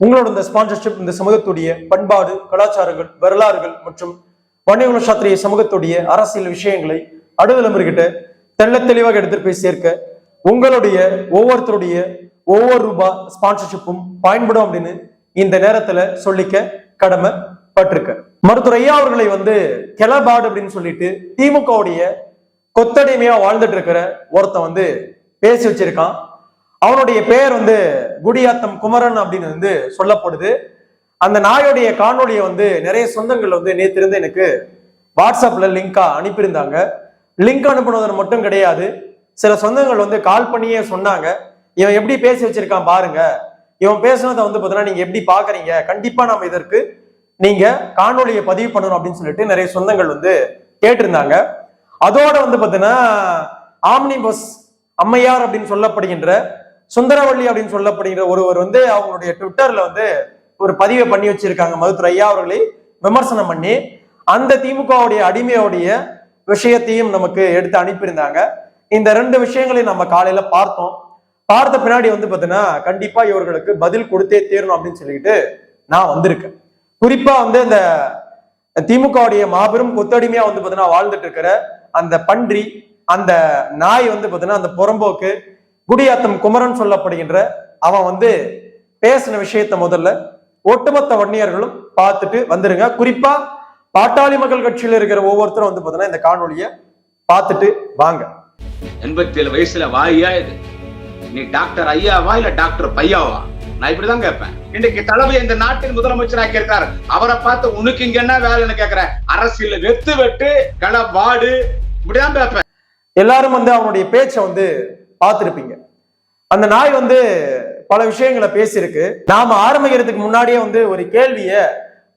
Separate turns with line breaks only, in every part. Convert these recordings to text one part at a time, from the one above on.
உங்களோட இந்த ஸ்பான்சர்ஷிப் இந்த சமூகத்துடைய பண்பாடு கலாச்சாரங்கள் வரலாறுகள் மற்றும் வன்னியகுல சாத்திரிய சமூகத்துடைய அரசியல் விஷயங்களை அடுதலைமுறைகிட்ட தெள்ள தெளிவாக எடுத்து போய் சேர்க்க உங்களுடைய ஒவ்வொருத்தருடைய ஒவ்வொரு ரூபாய் ஸ்பான்சர்ஷிப்பும் பயன்படும் அப்படின்னு இந்த நேரத்துல சொல்லிக்க கடமைப்பட்டிருக்க. மருத்துவர் ஐயா அவர்களை வந்து கெலபாடு அப்படின்னு சொல்லிட்டு திமுகவுடைய கொத்தடிமையா வாழ்ந்துட்டு இருக்கிற ஒருத்தன் வந்து பேசி வச்சிருக்கான். அவனுடைய பெயர் வந்து குடியாத்தம் குமரன் அப்படின்னு வந்து சொல்லப்படுது. அந்த நாயோடைய காணொலியை வந்து நிறைய சொந்தங்கள் வந்து நேத்திருந்து எனக்கு வாட்ஸ்அப்ல லிங்கா அனுப்பியிருந்தாங்க. லிங்க் அனுப்புனது மட்டும் கிடையாது. சில சொந்தங்கள் வந்து கால் பண்ணியே சொன்னாங்க. இவன் எப்படி பேசி வச்சிருக்கான் பாருங்க. இவன் பேசுனதை வந்து பார்த்தீங்கன்னா நீங்க எப்படி பாக்குறீங்க? கண்டிப்பா நம்ம இதற்கு நீங்க காணொலியை பதிவு பண்ணணும் அப்படின்னு சொல்லிட்டு நிறைய சொந்தங்கள் வந்து கேட்டிருந்தாங்க. அதோட வந்து பார்த்தீங்கன்னா ஆம்னி பஸ் அம்மையார் அப்படின்னு சொல்லப்படுகின்ற சுந்தரவள்ளி அப்படின்னு சொல்லப்படுகிற ஒருவர் வந்து அவங்களுடைய ட்விட்டர்ல வந்து ஒரு பதிவை பண்ணி வச்சிருக்காங்க. மதுத்துறை ஐயா அவர்களை விமர்சனம் பண்ணி அந்த திமுகவுடைய அடிமையோடைய விஷயத்தையும் நமக்கு எடுத்து அனுப்பியிருந்தாங்க. இந்த ரெண்டு விஷயங்களையும் நம்ம காலையில பார்த்தோம். பார்த்த பின்னாடி வந்து பாத்தீங்கன்னா கண்டிப்பா இவர்களுக்கு பதில் கொடுத்தே தீரணும் அப்படின்னு சொல்லிட்டு நான் வந்திருக்கேன். குறிப்பா வந்து இந்த திமுகவுடைய மாபெரும் கொத்தடிமையா வந்து பாத்தீங்கன்னா வாழ்ந்துட்டு இருக்கிற அந்த பன்றி அந்த நாய் வந்து பாத்தீங்கன்னா அந்த புறம்போக்கு குடியாத்தம் குமரன் சொல்லப்படுகின்ற அவன் வந்து பேசின விஷயத்த முதல்ல ஒட்டுமொத்த வன்னியர்களும் பார்த்துட்டு வந்துருங்க. குறிப்பா பாட்டாளி மக்கள் கட்சியில இருக்கிற ஒவ்வொருத்தரும் வந்து பாத்தீங்கன்னா இந்த காணொளிய பார்த்துட்டு வாங்க.
எண்பத்தி ஏழு வயசுல வாயா இது? நீ டாக்டர் ஐயாவா இல்ல டாக்டர் பையாவா? நான் இப்படிதான் கேட்பேன். இன்னைக்கு தளபதி இந்த நாட்டின் முதலமைச்சராக இருக்காரு அவரை பார்த்து உனக்கு இங்க என்ன வேலைன்னு கேக்குறேன் அரசியல் வெத்து வெட்டு களவாடு இப்படிதான் கேட்பேன்
எல்லாரும் வந்து அவனுடைய பேச்சை வந்து பார்த்திருப்பீங்க. அந்த நாய் வந்து பல விஷயங்களை பேசியிருக்கு. நாம ஆரம்பிக்கிறதுக்கு முன்னாடியே வந்து ஒரு கேள்விய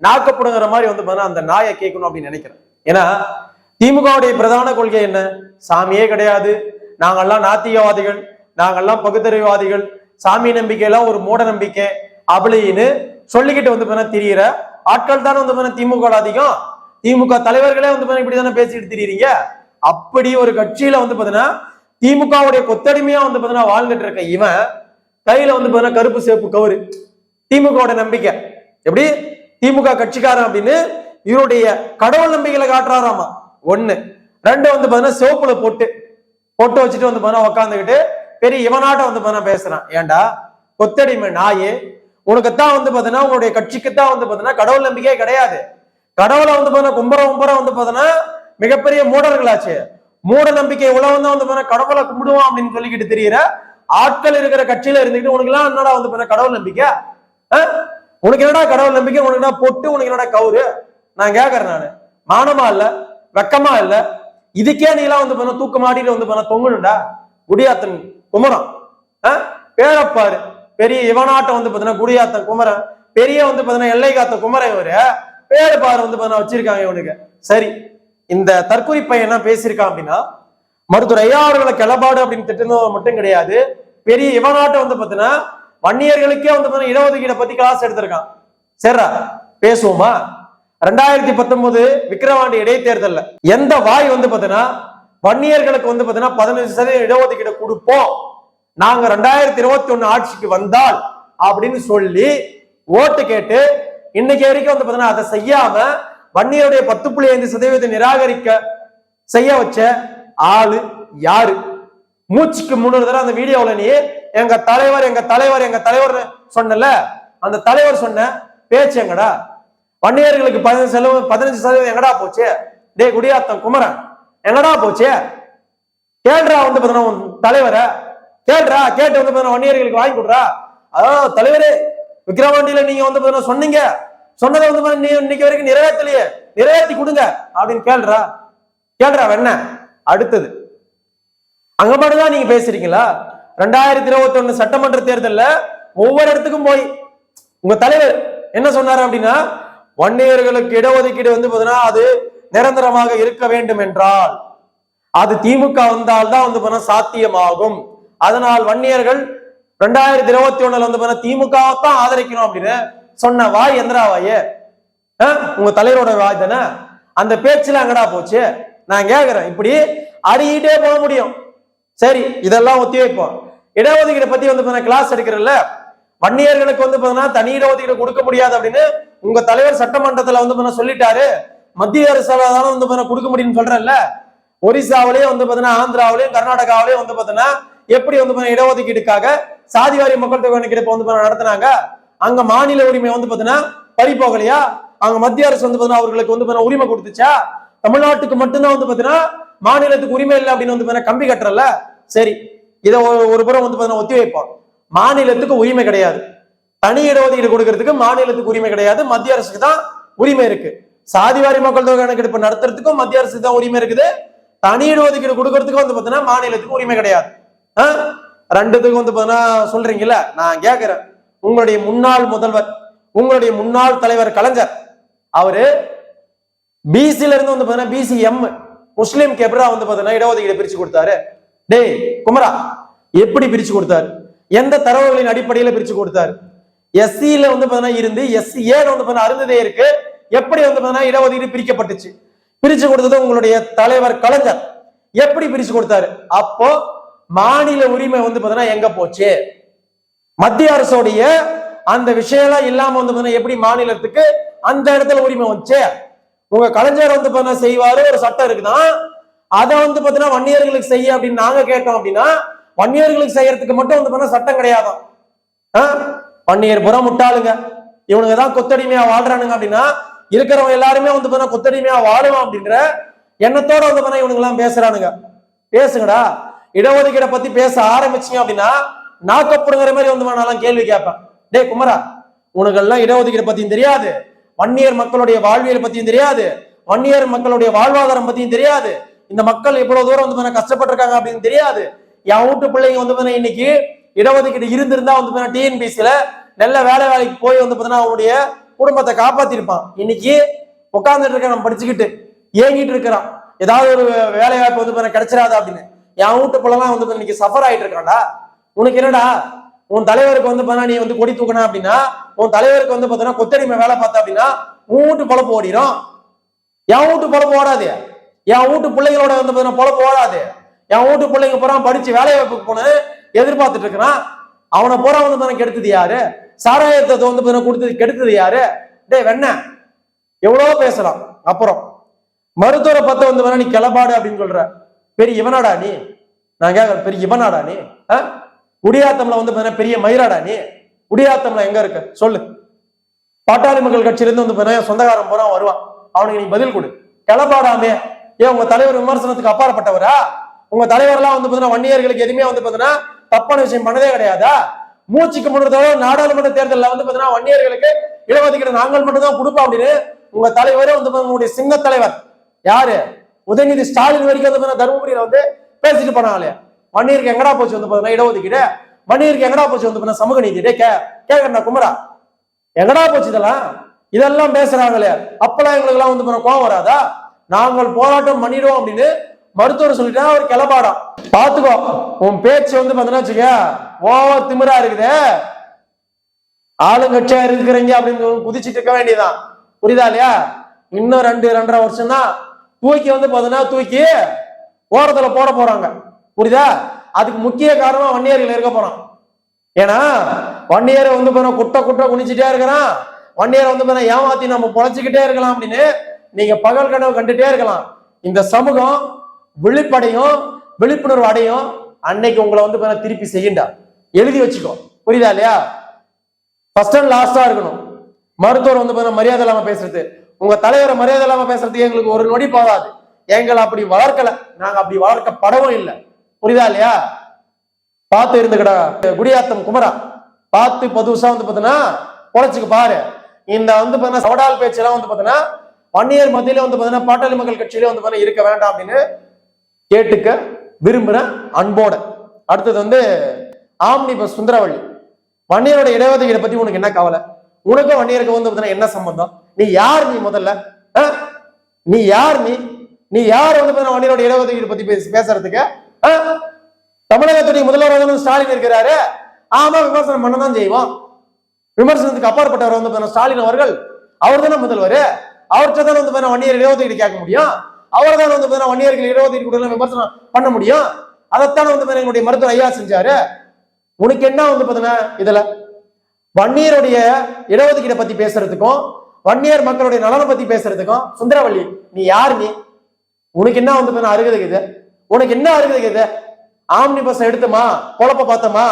நாக்கப்படுங்கிற மாதிரி வந்து பார்த்தீங்கன்னா அந்த நாயை கேட்கணும் அப்படின்னு நினைக்கிறேன். ஏன்னா திமுகவுடைய பிரதான கொள்கை என்ன? சாமியே கிடையாது. நாங்கள்லாம் நாத்திகவாதிகள். நாங்கெல்லாம் பகுத்தறிவாதிகள் சாமி நம்பிக்கையெல்லாம் ஒரு மூட நம்பிக்கை அப்படின்னு சொல்லிக்கிட்டு வந்து பார்த்தீங்கன்னா திரியிற ஆட்கள் தானே வந்து பார்த்தீங்கன்னா திமுக அதிகம். திமுக தலைவர்களே வந்து பார்த்தீங்கன்னா இப்படி தானே பேசிட்டு திரியிறீங்க? அப்படி ஒரு கட்சியில வந்து பாத்தீங்கன்னா திமுகவுடைய கொத்தடிமையா வந்து பாத்தீங்கன்னா வாழ்ந்துட்டு இருக்க இவன் கையில வந்து பாத்தீங்கன்னா கருப்பு சேப்பு கவுரு. திமுகவோட நம்பிக்கை. எப்படி? திமுக கட்சிக்காரன் அப்படின்னு இவருடைய கடவுள் நம்பிக்கையில காட்டுறாராமா? ஒண்ணு. ரெண்டு வந்து பாத்தீங்கன்னா சிவப்புல போட்டு போட்டு வச்சுட்டு வந்து பாத்தீங்கன்னா உட்காந்துக்கிட்டு பெரிய இவனாட்ட வந்து பாத்தீங்கன்னா பேசுறான். ஏன்டா? கொத்தடிமை நாயே. உனக்குத்தான் வந்து பாத்தீங்கன்னா உங்களுடைய கட்சிக்குத்தான் வந்து பாத்தீங்கன்னா கடவுள் நம்பிக்கையே கிடையாது. கடவுளை வந்து பாத்தீங்கன்னா கும்பர கும்பர வந்து பாத்தீங்கன்னா மிகப்பெரிய மூடர்களாச்சு. மூட நம்பிக்கை உலகம் தான் வந்து பாத்தீங்கன்னா கடவுளை கும்பிடுவோம் அப்படின்னு சொல்லிக்கிட்டு தெரியற ஆட்கள் இருக்கிற கட்சியில இருந்துக்கிட்டு உனக்கு எல்லாம் என்னடா வந்து பாத்தீங்கன்னா கடவுள் நம்பிக்கை? ஆ? உனக்கு என்னடா கடவுள் நம்பிக்கை? உனக்கு என்ன பொட்டு? உனக்கு என்னடா கவுரு? நான் கேக்குறேன் நானு. மானமா இல்ல வெக்கமா இல்ல? இதுக்கே நீ எல்லாம் வந்து பாத்தீங்கன்னா தூக்க மாடியில வந்து பாத்தீங்கன்னா தொங்கணும்டா. குடியாத்தன் குமரம் ஆ? பேரப்பாரு. பெரிய இவனாட்டம் வந்து பாத்தீங்கன்னா குடியாத்தன் குமரன். பெரிய வந்து பாத்தீங்கன்னா எல்லை காத்த குமரன் இவரு. பேரப்பாரு வந்து பாத்தீங்கன்னா வச்சிருக்காங்க இவனுக்கு. சரி. இந்த தற்கொலை பையன் என்ன பேசியிருக்கான் அப்படின்னா மருத்துவர் ஐயா அவர்களை கிளப்பாடு அப்படின்னு திட்டம் மட்டும் கிடையாது. பெரிய இவனாட்டம் வந்து பார்த்தீங்கன்னா வன்னியர்களுக்கே வந்து பார்த்தீங்கன்னா இடஒதுக்கீடை பத்தி கிளாஸ் எடுத்திருக்கான். சரிடா பேசுவோமா? ரெண்டாயிரத்தி பத்தொன்பது விக்கிரவாண்டி இடைத்தேர்தலில் எந்த வாய் வந்து பார்த்தீங்கன்னா வன்னியர்களுக்கு வந்து பார்த்தீங்கன்னா பதினஞ்சு சதவீதம் இடஒதுக்கீடு கொடுப்போம். நாங்க ரெண்டாயிரத்தி இருபத்தி ஒண்ணு ஆட்சிக்கு வந்தால் அப்படின்னு சொல்லி ஓட்டு கேட்டு இன்னைக்கு வரைக்கும் வந்து பார்த்தீங்கன்னா அதை செய்யாம வன்னியருடைய பத்து புள்ளி ஐந்து சதவீதத்தை நிராகரிக்க செய்ய வச்ச ஆளு யாரு? மூச்சுக்கு முன்னூறு தடவை அந்த வீடியோவில் நீ எங்க தலைவர் எங்க தலைவர் எங்க தலைவர் சொன்னல? அந்த தலைவர் சொன்ன பேச்சு எங்கடா? வன்னியர்களுக்கு பதினஞ்சு செலவு பதினஞ்சு சதவீதம் எங்கடா போச்சு? டேய் குடியாத்தம் குமரன் எங்கடா போச்சு? கேள்றா வந்து பார்த்தீங்கன்னா உன் தலைவரை? கேள்றா கேட்டு வந்து பார்த்தீங்கன்னா வன்னியர்களுக்கு வாங்கி கொடுறா? அதான் தலைவரே விக்ரவாண்டியில நீங்க வந்து பார்த்தீங்கன்னா சொன்னீங்க. சொன்னதை வந்து நீ இன்னைக்கு வரைக்கும் நிறைவேற்றலையே. நிறைவேற்றி கொடுங்க அப்படின்னு கேள்றா. கேள்றா என்ன? அடுத்தது. அங்க மட்டும்தான் நீங்க பேசுறீங்களா? ரெண்டாயிரத்தி இருபத்தி ஒண்ணு சட்டமன்ற தேர்தல்ல ஒவ்வொரு இடத்துக்கும் போய் உங்க தலைவர் என்ன சொன்னாரு அப்படின்னா வன்னியர்களுக்கு இடஒதுக்கீடு வந்து பாத்தீங்கன்னா அது நிரந்தரமாக இருக்க வேண்டும் என்றால் அது திமுக வந்தால்தான் வந்து பாத்தீங்கன்னா சாத்தியமாகும். அதனால் வன்னியர்கள் ரெண்டாயிரத்தி இருபத்தி ஒண்ணுல வந்து பாத்தீங்கன்னா திமுகவை தான் ஆதரிக்கணும் அப்படின்னு சொன்ன வாய் எந்திரா வாயே? உங்க தலைவரோட வாய் தானே? அந்த பேச்சுல அங்கடா போச்சு? நான் கேக்குறேன். இப்படி அடிக்கிட்டே போக முடியும். சரி இதெல்லாம் ஒத்தி வைப்போம். இடஒதுக்கீடு பத்தி வந்து கிளாஸ் எடுக்கிறல்ல வன்னியர்களுக்கு வந்து பாத்தீங்கன்னா தனி இடஒதுக்கீடு கொடுக்க முடியாது அப்படின்னு உங்க தலைவர் சட்டமன்றத்துல வந்து சொல்லிட்டாரு. மத்திய அரசால தானே வந்து கொடுக்க முடியும்னு சொல்றேன்ல. ஒரிசாவிலேயே வந்து பாத்தீங்கன்னா ஆந்திராவிலையும் கர்நாடகாவிலேயும் வந்து பாத்தீங்கன்னா எப்படி வந்து இடஒதுக்கீடுக்காக சாதிவாரி மக்கள் தொகை கணக்கெடுப்பு வந்து நடத்தினாங்க? அங்க மாநில உரிமை வந்து பாத்தீங்கன்னா பறி போகலையா அங்க மத்திய அரசு வந்து பாத்தீங்கன்னா அவர்களுக்கு வந்து உரிமை கொடுத்துச்சா? தமிழ்நாட்டுக்கு மட்டும்தான் வந்து பாத்தீங்கன்னா மாநிலத்துக்கு உரிமை இல்லை அப்படின்னு வந்து பாத்தீங்கன்னா கம்பி கட்டுறல சரி. இதை ஒரு- ஒரு புறம் வந்து பாத்தீங்கன்னா ஒத்தி வைப்போம். மாநிலத்துக்கு உரிமை கிடையாது. தனி இடஒதுக்கீடு கொடுக்கறதுக்கு மாநிலத்துக்கு உரிமை கிடையாது. மத்திய அரசுக்கு தான் உரிமை இருக்கு. சாதிவாரி மக்கள் தொகை கணக்கெடுப்பு நடத்துறதுக்கும் மத்திய அரசுக்கு தான் உரிமை இருக்குது. தனி இடஒதுக்கீடு கொடுக்கறதுக்கும் வந்து பாத்தீங்கன்னா மாநிலத்துக்கு உரிமை கிடையாது. ஆ? ரெண்டுத்துக்கும் வந்து பாத்தீங்கன்னா சொல்றீங்கல்ல? நான் கேட்கிறேன் உங்களுடைய முன்னாள் முதல்வர் உங்களுடைய முன்னாள் தலைவர் கலைஞர் அவரு பிசில இருந்து வந்து பாத்தீங்கன்னா பிசி எம் முஸ்லீம் கெப்ரா வந்து பாத்தீங்கன்னா இடஒதுக்கீடு பிரிச்சு கொடுத்தாரு. டேய் குமரா எப்படி பிரிச்சு கொடுத்தாரு? எந்த தரவுகளின் அடிப்படையில பிரிச்சு கொடுத்தாரு? எஸ்சியில வந்து பாத்தீங்கன்னா இருந்து எஸ்சி ஏல வந்து பாத்தீங்கன்னா அருந்ததே இருக்கு எப்படி வந்து பாத்தீங்கன்னா இடஒதுக்கீடு பிரிக்கப்பட்டுச்சு? பிரிச்சு கொடுத்தது உங்களுடைய தலைவர் கலைஞர். எப்படி பிரிச்சு கொடுத்தாரு? அப்போ மாநில உரிமை வந்து பாத்தீங்கன்னா எங்க போச்சு? மத்திய அரசோடைய அந்த விஷயம்லாம் இல்லாம வந்து எப்படி மாநிலத்துக்கு அந்த இடத்துல உரிமை வந்துச்சு? உங்க கலைஞர் வந்து பாத்தீங்கன்னா செய்வாரு ஒரு சட்டம் இருக்குதான் அதை வந்து பாத்தீங்கன்னா வன்னியர்களுக்கு செய்ய அப்படின்னு நாங்க கேட்டோம் அப்படின்னா வன்னியர்களுக்கு செய்யறதுக்கு மட்டும் வந்து பாத்தீங்கன்னா சட்டம் கிடையாதான் ஆ? வன்னியர் புறம் முட்டாளுங்க. இவனுங்க தான் கொத்தடிமையா வாழ்றானுங்க அப்படின்னா இருக்கிறவங்க எல்லாருமே வந்து பாத்தீங்கன்னா கொத்தடிமையா வாழுவோம் அப்படின்ற எண்ணத்தோட வந்து பண்ண இவனுங்க எல்லாம் பேசுறானுங்க. பேசுங்கடா. இடஒதுக்கீடை பத்தி பேச ஆரம்பிச்சீங்க அப்படின்னா நாக்கப்படுங்கிற மாதிரி வந்து நான் கேள்வி கேட்பேன். டேய் குமரா உனக்கு எல்லாம் இடஒதுக்கீடு பத்தியும் தெரியாது. வன்னியர் மக்களுடைய வாழ்வியல் பத்தியும் தெரியாது. வன்னியர் மக்களுடைய வாழ்வாதாரம் பத்தியும் தெரியாது. இந்த மக்கள் இவ்வளவு தூரம் வந்து கஷ்டப்பட்டிருக்காங்க அப்படின்னு தெரியாது. என் வீட்டு பிள்ளைங்க வந்து இன்னைக்கு இடஒதுக்கீடு இருந்திருந்தா வந்து டிஎன்பிசியில நல்ல வேலை வேலைக்கு போய் வந்து பாத்தீங்கன்னா அவனுடைய குடும்பத்தை காப்பாத்திருப்பான். இன்னைக்கு உட்கார்ந்துட்டு இருக்க நம்ம படிச்சுக்கிட்டு ஏங்கிட்டு இருக்கிறான். ஏதாவது ஒரு வேலை வாய்ப்பு வந்து கிடைச்சிடாது அப்படின்னு. என் வீட்டு பிள்ளைலாம் வந்து இன்னைக்கு சஃபர் ஆயிட்டு இருக்கான்டா. உனக்கு என்னடா? உன் தலைவருக்கு வந்து பார்த்தா நீ வந்து கொடி தூக்கணும் அப்படின்னா உன் தலைவருக்கு வந்து பார்த்தோன்னா கொத்தடிமை வேலை பார்த்த அப்படின்னா உன் வீட்டு பொழப்பு ஓடிடும் என் வீட்டு பொழப்பு ஓடாது. என் வீட்டு பிள்ளைங்களோட வந்து பார்த்தீங்கன்னா பொழப்பு ஓடாது. என் வீட்டு பிள்ளைங்க பூரா படிச்சு வேலை வாய்ப்புக்கு போன எதிர்பார்த்துட்டு இருக்கிறான். அவனை பூரா வந்து பார்த்தா கெடுத்தது யாரு? சாராயத்தை வந்து பார்த்தீங்கன்னா கொடுத்தது கெடுத்தது யாரு? டேய் வெண்ண. எவ்வளவோ பேசலாம். அப்புறம் மருத்துவரை பார்த்து வந்து வேணா நீ கிளப்பாடு அப்படின்னு சொல்ற. பெரிய இவனாடா நீ? நான் கேட்கறேன் பெரிய இவனாடா நீ? ஆ? குடியாத்தம்ல வந்து பார்த்தீங்கன்னா பெரிய மயிராடா நீ? குடியாத்தம்ல எங்க இருக்கு? சொல்லு. பாட்டாளி மக்கள் கட்சியிலிருந்து வந்து பார்த்தீங்கன்னா சொந்தக்காரன் போறான் வருவான். அவனுக்கு நீ பதில் கொடு. கிளப்பாடாமே. ஏன் உங்க தலைவர் விமர்சனத்துக்கு அப்பாற்பட்டவரா? உங்க தலைவர்லாம் வந்து பார்த்தீங்கன்னா வன்னியர்களுக்கு எதுவுமே வந்து பாத்தீங்கன்னா தப்பான விஷயம் பண்ணதே கிடையாதா? மூச்சுக்கு முன்னதோட நாடாளுமன்ற தேர்தலில் வந்து பார்த்தீங்கன்னா வன்னியர்களுக்கு இடஒதுக்கீடு நாங்கள் மட்டும் தான் கொடுப்போம் அப்படின்னு உங்க தலைவரே வந்து உங்களுடைய சின்ன தலைவர். யாரு? உதயநிதி ஸ்டாலின் வரைக்கும் வந்து தருமபுரியில வந்து பேசிட்டு போனாங்களே மணியிருக்கு எங்கடா போச்சு வந்து பாத்தீங்கன்னா இடஒதுக்கீடு? மணியிருக்கு எங்கடா போச்சு வந்து பாத்தீங்கன்னா சமூக நீதி? டே கே கேக்குறா குமரா. எங்கடா போச்சு இதெல்லாம்? இதெல்லாம் பேசுறாங்களே. அப்பெல்லாம் எங்களுக்கு எல்லாம் வந்து பாத்தீங்கன்னா கோவம் வராதா? நாங்கள் போராட்டம் பண்ணிடுவோம் அப்படின்னு மருத்துவர் சொல்லிட்டா அவர் கிளப்பாடம் பாத்துக்கோ உன் பேச்சு வந்து பாத்தீங்கன்னா வச்சுக்க ஓவர் திமிரா இருக்குதே. ஆளுங்கட்சியா இருக்கிறீங்க அப்படின்னு குதிச்சிட்டு இருக்க வேண்டியதுதான். புரியுதா இல்லையா? இன்னும் ரெண்டு ரெண்டரை வருஷம் தான் தூக்கி வந்து பாத்தீங்கன்னா தூக்கி ஓரத்துல போட போறாங்க. புரியுதா? அதுக்கு முக்கிய காரணம் வன்னியர்கள் இருக்க போறான். ஏன்னா வன்னியரை வந்து பாத்தீங்கன்னா குட்டை குட்டை குனிச்சுட்டே இருக்கிறான். வன்னியரை வந்து பாத்தீங்கன்னா ஏமாத்தி நம்ம பொழைச்சிக்கிட்டே இருக்கலாம் அப்படின்னு நீங்க பகல் கனவு கண்டுட்டே இருக்கலாம். இந்த சமூகம் விழிப்படையும் விழிப்புணர்வு அடையும். அன்னைக்கு உங்களை வந்து பாத்தீங்கன்னா திருப்பி செய்யுண்டா. எழுதி வச்சுக்கோ. புரியுதா இல்லையா? ஃபர்ஸ்ட் அண்ட் லாஸ்டா இருக்கணும். மருத்துவர் வந்து பாத்தீங்கன்னா மரியாதை இல்லாம பேசுறது. உங்க தலைவரை மரியாதை இல்லாம பேசுறது எங்களுக்கு ஒரு நொடி போகாது. எங்களை அப்படி வளர்க்கல. நாங்க அப்படி வளர்க்கப்படவும் இல்லை. புரியுதா இல்லையா? பார்த்து இருந்துக்கடா. குடியாத்தம் குமரா. பார்த்து பதுசா வந்து பாத்தீங்கன்னா பொழைச்சுக்கு பாரு. இந்த வந்து பாத்தீங்கன்னா சவடால் பேச்செல்லாம் வந்து பாத்தீங்கன்னா வன்னியர் மத்தியில வந்து பாத்தீங்கன்னா பாட்டாளி மக்கள் கட்சியில வந்து பார்த்தீங்கன்னா இருக்க வேண்டாம் அப்படின்னு கேட்டுக்க விரும்புகிறேன் அன்போட. அடுத்தது வந்து ஆம்னி பஸ் சுந்தரவள்ளி. வன்னியரோட இடஒதுக்கீடை பத்தி உனக்கு என்ன கவலை? உனக்கும் வன்னியருக்கு வந்து பாத்தீங்கன்னா என்ன சம்பந்தம்? நீ யார் நீ முதல்ல? ஆ? நீ யார் நீ? நீ யார் வந்து பாத்தீங்கன்னா வன்னியரோட இடஒதுக்கீடு பத்தி பேசுறதுக்கு? தமிழகத்துடைய முதல்வர் ஸ்டாலின் இருக்கிறாரு. ஆமா விமர்சனம் பண்ணதான் செய்வோம். விமர்சனத்துக்கு அப்பாற்பட்டவர் வந்து ஸ்டாலின் அவர்கள். அவர் தானே முதல்வர். அவர்கிட்ட தானே வந்து பாத்தீங்கன்னா வன்னியர் இடஒதுக்கீடு கேட்க முடியும். அவர் தானே வந்து வன்னியர்கள் இடஒதுக்கீடு கொடுக்கலாம் விமர்சனம் பண்ண முடியும். அதைத்தானே வந்து பாத்தீங்கன்னா எங்களுடைய மருத்துவர் ஐயா செஞ்சாரு. உனக்கு என்ன வந்து பாத்தீங்கன்னா இதுல? வன்னியருடைய இடஒதுக்கீடை பத்தி பேசுறதுக்கும் வன்னியர் மக்களுடைய நலனை பத்தி பேசுறதுக்கும் சுந்தரவள்ளி நீ யார் நீ? உனக்கு என்ன வந்து அருகதுக்கு இது? உனக்கு என்ன இருக்குது இது ஆம்னி பஸ் எடுத்தமா? குழப்ப பார்த்தோமா?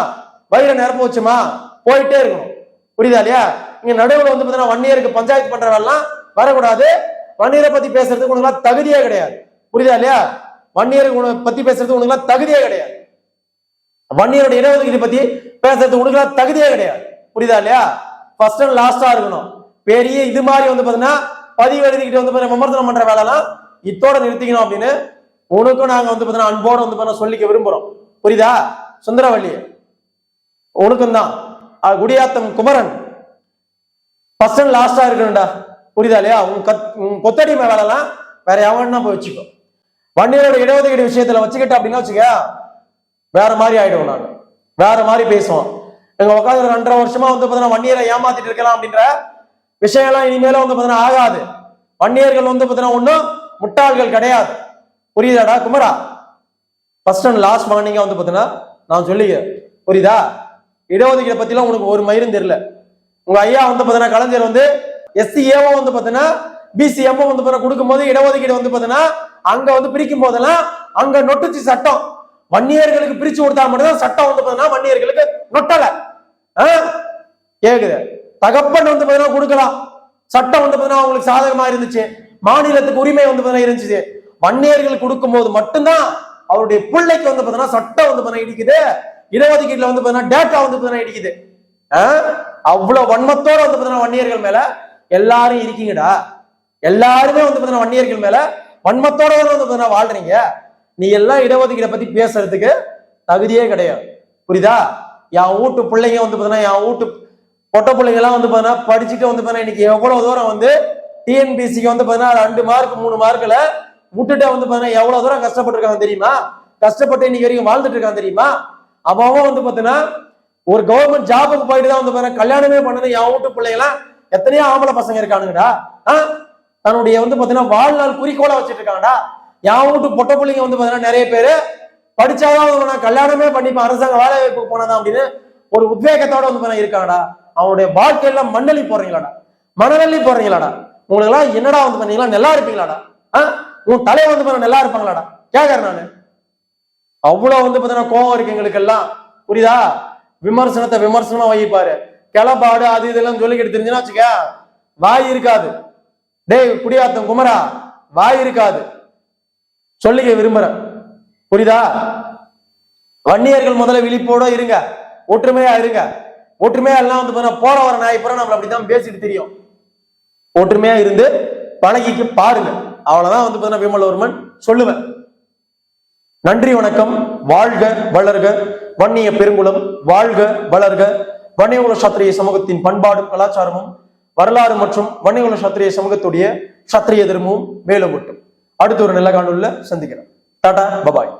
வயிறு நிரப்ப வச்சுமா? போயிட்டே இருக்கணும். புரியுதா இல்லையா? இங்க நடுவில் வந்து பாத்தீங்கன்னா வன்னியருக்கு பஞ்சாயத்து பண்றவெல்லாம் வரக்கூடாது. வன்னியரை பத்தி பேசுறதுக்கு உனக்குலாம் தகுதியே கிடையாது. புரியுதா இல்லையா? வன்னியருக்கு பத்தி பேசுறதுக்கு உனக்குலாம் தகுதியே கிடையாது. வன்னியரோட இடஒதுக்கீடு பத்தி பேசுறதுக்கு உனக்குலாம் தகுதியே கிடையாது. புரியுதா இல்லையா? ஃபர்ஸ்ட் அண்ட் லாஸ்டா இருக்கணும். பெரிய இது மாதிரி வந்து பாத்தீங்கன்னா பதிவு எழுதிக்கிட்டு வந்து விமர்சனம் பண்ற வேலைலாம் இத்தோட நிறுத்திக்கணும் அப்படின்னு உனக்கும் நாங்க வந்து பாத்தீங்கன்னா அன்போடு வந்து பார்த்தீங்கன்னா சொல்லிக்க விரும்புறோம். புரியுதா? சுந்தரவள்ளி. உனக்கும் தான். குடியாத்தம் குமரன். ஃபர்ஸ்ட் அண்ட் லாஸ்டா இருக்கணும்டா. புரியுதா இல்லையா? உன் கத் உன் கொத்தடிமை வேலைலாம் வேற எவன்னா போய் வச்சுக்கோ. வண்டியோட இடஒதுக்கீடு விஷயத்துல வச்சுக்கிட்ட அப்படின்னா வச்சுக்க வேற மாதிரி ஆயிடுவோம் நான் வேற மாதிரி பேசுவோம். எங்க உட்காந்து ரெண்டரை வருஷமா வந்து பாத்தீங்கன்னா வன்னியரை ஏமாத்திட்டு இருக்கலாம் அப்படின்ற விஷயம் எல்லாம் இனிமேல வந்து பாத்தீங்கன்னா ஆகாது. வன்னியர்கள் வந்து பாத்தீங்கன்னா ஒன்றும் முட்டாள்கள் கிடையாது. புரியுதாடா குமரா? ஃபர்ஸ்ட் அண்ட் லாஸ்ட் மார்னிங்காக வந்து பார்த்தீங்கன்னா நான் சொல்லிக்கிறேன் புரியுதா? இடஒதுக்கீடு பற்றிலாம் உனக்கு ஒரு மயிரும் தெரியல. உங்கள் ஐயா வந்து பார்த்தீங்கன்னா கலைஞர் வந்து எஸ்சிஏவோ வந்து பார்த்தீங்கன்னா பிசிஎம் வந்து பாத்தீங்கன்னா கொடுக்கும்போது இடஒதுக்கீடு வந்து பார்த்தீங்கன்னா அங்கே வந்து பிரிக்கும் போதெல்லாம் அங்கே நொட்டுச்சு சட்டம். வன்னியர்களுக்கு பிரிச்சு கொடுத்தா மட்டும்தான் சட்டம் வந்து பார்த்தீங்கன்னா வன்னியர்களுக்கு நொட்டலை. ஆ? கேக்குது? தகப்பன் வந்து பார்த்தீங்கன்னா கொடுக்கலாம். சட்டம் வந்து பார்த்தீங்கன்னா அவங்களுக்கு சாதகமாக இருந்துச்சு. மாநிலத்துக்கு உரிமை வந்து பார்த்தீங்கன்னா இருந்துச்சு. வன்னியர்கள் கொடுக்கும்போது மட்டும்தான் அவருடைய பிள்ளைக்கு வந்து பாத்தீங்கன்னா சட்டம் வந்து பாத்தீங்கன்னா இடிக்குது இடஒதுக்கீட்டுல வந்து பாத்தீங்கன்னா டேட்டா வந்து பாத்தீங்கன்னா இடிக்குது ஆ? அவ்வளவு வன்மத்தோட வந்து பாத்தீங்கன்னா வன்னியர்கள் மேல எல்லாரும் இருக்கீங்கடா எல்லாருமே வந்து பாத்தீங்கன்னா வன்னியர்கள் மேல வன்மத்தோட வந்து பாத்தீங்கன்னா வாழ்றீங்க நீ எல்லாம் இடஒதுக்கீடை பத்தி பேசுறதுக்கு தகுதியே கிடையாது புரியுதா என் வீட்டு பிள்ளைங்க வந்து பாத்தீங்கன்னா என் வீட்டு பொட்ட பிள்ளைங்க எல்லாம் வந்து பாத்தீங்கன்னா படிச்சுட்டு வந்து பாத்தீங்கன்னா இன்னைக்கு எவ்வளவு தூரம் வந்து டிஎன்பிசிக்கு வந்து பாத்தீங்கன்னா ரெண்டு மார்க் மூணு மார்க்ல விட்டுட்டு வந்து பாத்தீங்கன்னா எவ்வளவு தூரம் கஷ்டப்பட்டு இருக்காங்க தெரியுமா? கஷ்டப்பட்டு இன்னைக்கு வரைக்கும் வாழ்ந்துட்டு இருக்கான் தெரியுமா? அவன் வந்து பாத்தீங்கன்னா ஒரு கவர்மெண்ட் ஜாபுக்கு போயிட்டு தான் வந்து பாத்தீங்கன்னா கல்யாணமே பண்ணது என் வீட்டு பிள்ளைங்களாம் எத்தனையோ ஆம்பளை பசங்க இருக்கானுங்கடா. ஆ? தன்னுடைய வந்து பாத்தீங்கன்னா வாழ்நாள் குறிக்கோளா வச்சுட்டு இருக்காங்கடா. என் வீட்டு பொட்ட பிள்ளைங்க வந்து பாத்தீங்கன்னா நிறைய பேரு படிச்சாதான் நான் கல்யாணமே பண்ணிப்பேன் அரசாங்க வேலை வாய்ப்புக்கு போனதான் அப்படின்னு ஒரு உத்வேகத்தோட வந்து இருக்காங்கடா. அவனுடைய வாழ்க்கையில மண்ணலி போடுறீங்களாடா. மணநல்லி போடுறீங்களாடா. உங்களுக்கு எல்லாம் என்னடா வந்து பண்ணீங்களா நல்லா இருப்பீங்களாடா. ஆ? உன் தலையை வந்து பாருங்க நல்லா இருப்பாங்களாடா. கேக்குறேன் நானு. அவ்வளவு வந்து பாத்தீங்கன்னா கோவம் இருக்கு எங்களுக்கு எல்லாம் புரியுதா? விமர்சனத்தை விமர்சனமா வைப்பாரு. கிளப்பாடு அது இதெல்லாம் சொல்லிக்கிட்டு தெரிஞ்சுன்னா வச்சுக்க வாய் இருக்காது. டேய் குடியாத்தம் குமரா வாய் இருக்காது. சொல்லிக்க விரும்புறேன். புரியுதா? வன்னியர்கள் முதல்ல விழிப்போட இருங்க. ஒற்றுமையா இருங்க. ஒற்றுமையா எல்லாம் வந்து போற வர நாய் போற நம்மள அப்படிதான் பேசிட்டு தெரியும். ஒற்றுமையா இருந்து பழகிக்கு பாருங்க. அவ்வளவுதான் வந்து பார்த்தீங்கன்னா விமலவர்மன் சொல்லுவேன். நன்றி வணக்கம். வாழ்க வளர்க. வன்னிய பெருங்குளம். வாழ்க வளர்க. வன்னியகுல சத்திரிய சமூகத்தின் பண்பாடும் கலாச்சாரமும் வரலாறு மற்றும் வன்னியகுல சத்திரிய சமூகத்துடைய சத்திரிய தர்மமும் மேலும் மட்டும் அடுத்த ஒரு நல்ல காணொலியில் சந்திக்கிறேன் டாடா பபாய்.